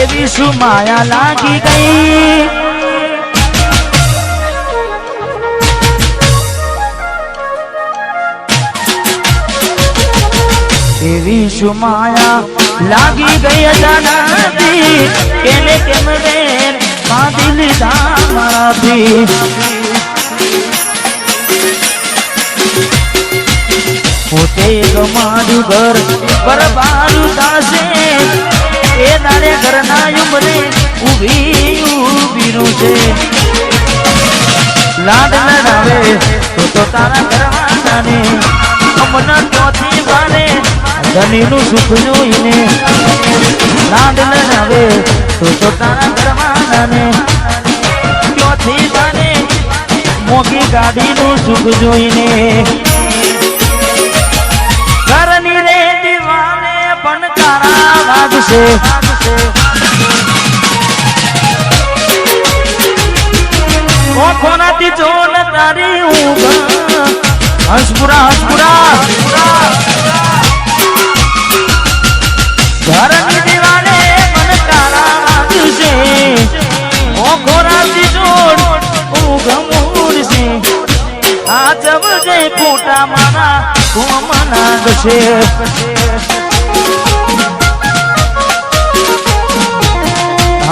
એવી શું માયા લાગી ગઈ. એવી શું માયા લાગી ગઈ અજાનાથી. કેને કેમ રે બાંધી લીધા મારાથી પોતે ગમાડું ઘર બરબારું થાશે. એ તારે ઘરના ઉમરે ઊભી ઊભીનું છે. લાડ લડાવે તો તો તારા ઘરવાળાને અમના ચોથી વારે ધનીનું સુખ જોઈને લાડ લડાવે તો તો તારા ઘરવાળાને ચોથી વારે મોગી ગાડીનું સુખ જોઈને ઓખોનાથી જોન તારી ઊંઘ હસપુરા હંસપુરા ઘરની દીવાને મન તારા વાગશે ઓખોનાથી જોન ઊંઘ મૂડશે. આ ખોટા મારા કોમના ગશે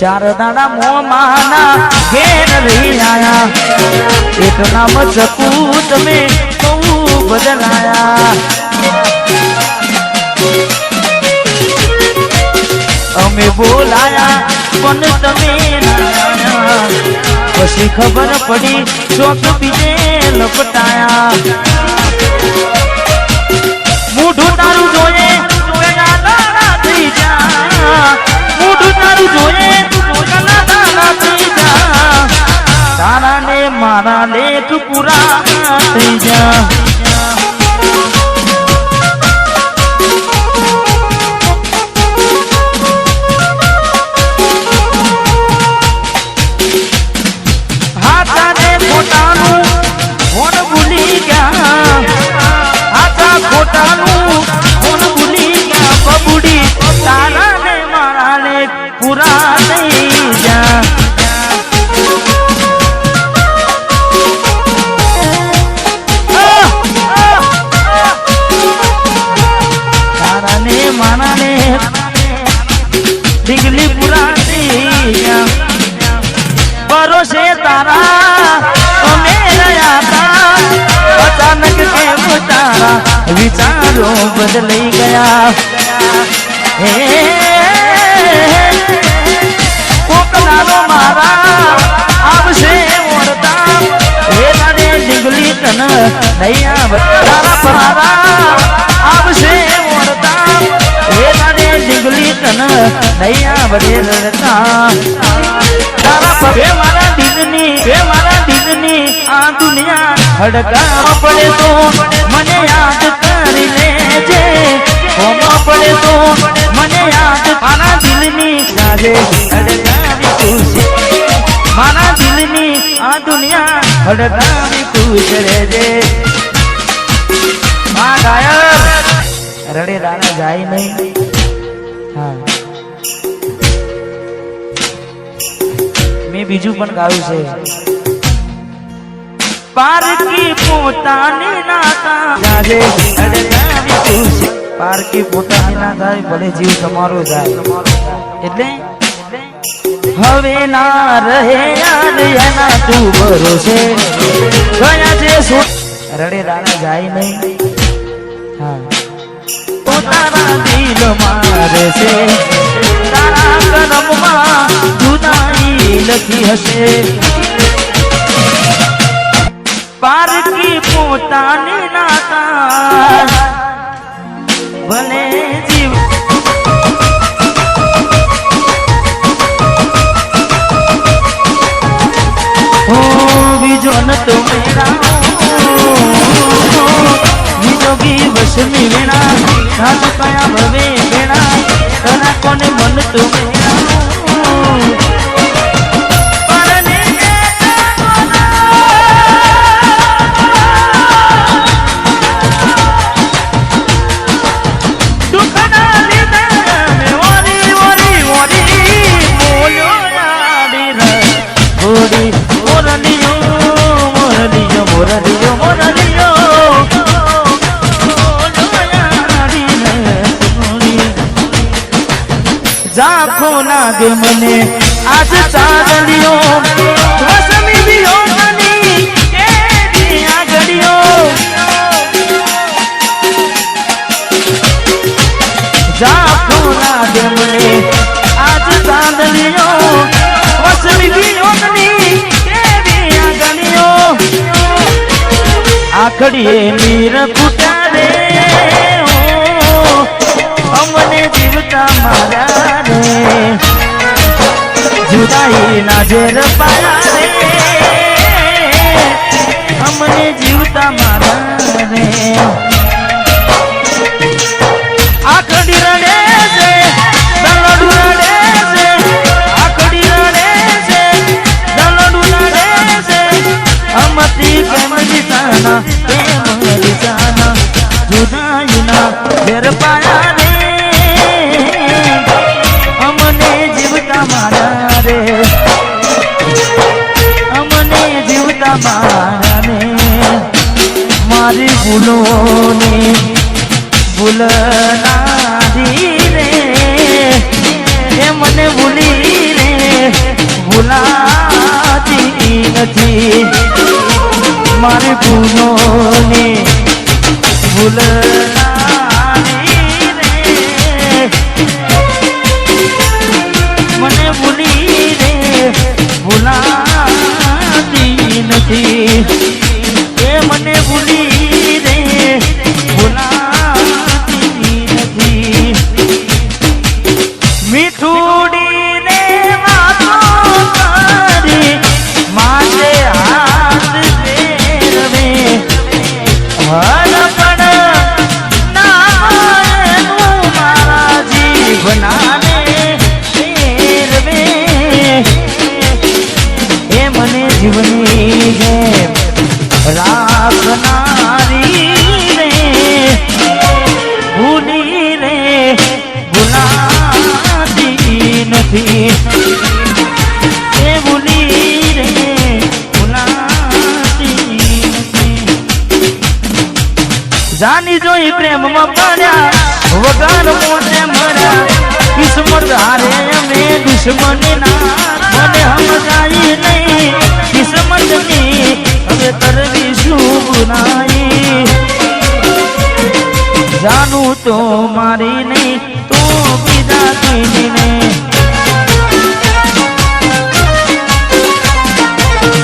ચાર દાડા મો માના ઘેર રહી આયા. નામ ચકુ તમે બહુ બદલાયા. અમે બોલાયા, પણ તમે પછી ખબર પડી ચોક બીજે લપટાયા. મારા લેખ પૂરા થઈ જા. હાથાને વિચારો બદલાઈ ગયા. હે કોક દાડો મારા આવશે મોરતા. હે તારે ડીગલી તન નહીં વતારા તારા પરારા આવશે મોરતા. હે તારે ડીગલી તન નહીં વડે રડતા તારા પગે મારા દીદની હે મારા દીદની આ દુનિયા હડકા પડે તો મને યાદ કરી લેજે હોમાં મને યાદ મારા દિલની આજે હડકાવી ખુશ આ દુનિયા હડકાવી ખુશ રહેજે. મા ગાયક. રડે દાણા જાય નહીં. હા. મેં બીજું પણ ગાયું છે. પારકી પોતાની જાજે પારકી પોતાની ના થાય, ભલે જીવ તમારો જાય. એટલે હવે ના રહે યાદ એના તું ભરોસે. છે રડે રાણા જાય નહીં. હા. પોતાના દિલ મારે છે તારા કદમમાં જુદાઈ લખી હશે. પારકી પોતાને નાતા. ભલે જીવ ઓ બીજો ન તો મેરા બીજો ગી વસમી વેણા ઘાત કયા ભવે વેણા તના કોને મન તો મેરા લાગે મને? આજ ચાંદડીઓ વસમી વિયોગની એની આગળીઓ? ઝાંખો લાગે મને? આજ ચાંદડીઓ વસમી કુટારે અમને જીવતા મારા જુદાઈ ના ઝેર પાયા રે અમને જીવતા મારા જીવતા મારી ભૂલોની ભૂલનારી રે એ મને ભૂલી રે ભૂલાતી નથી. મારી ભૂલોને ભૂલનારી ભૂલાતી રાખનારી રે, ભૂલી રે, ભૂલાતી નથી. જાની જોઈ પ્રેમમાં પડ્યા વગર મોતે મળ્યા કિસ્મત હારે અમે દુશ્મની શું ગુનાઈ જાનું તો મારી નહીં, તું બીજા કોઈની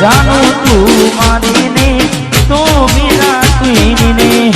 જાનું તું મારી નહીં, તું બીજા કોઈની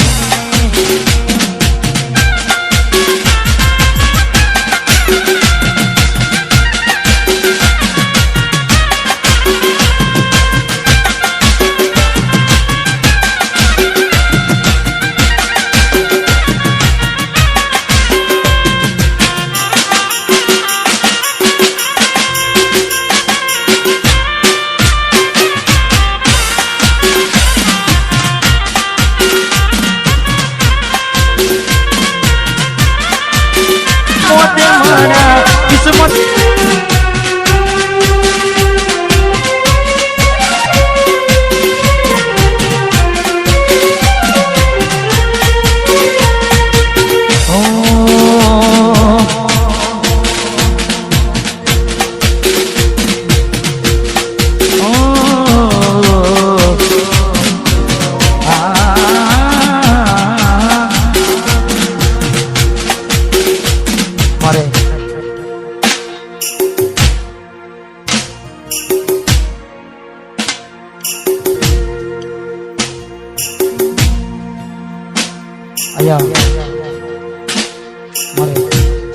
મળે.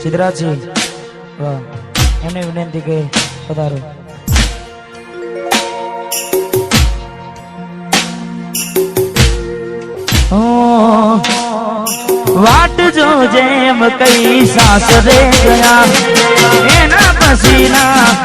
સિદ્ધરાજજી એમને વિનંતી કે પધારો. વાટ જો જેમ કઈ સાસરે ગયા એના પસીના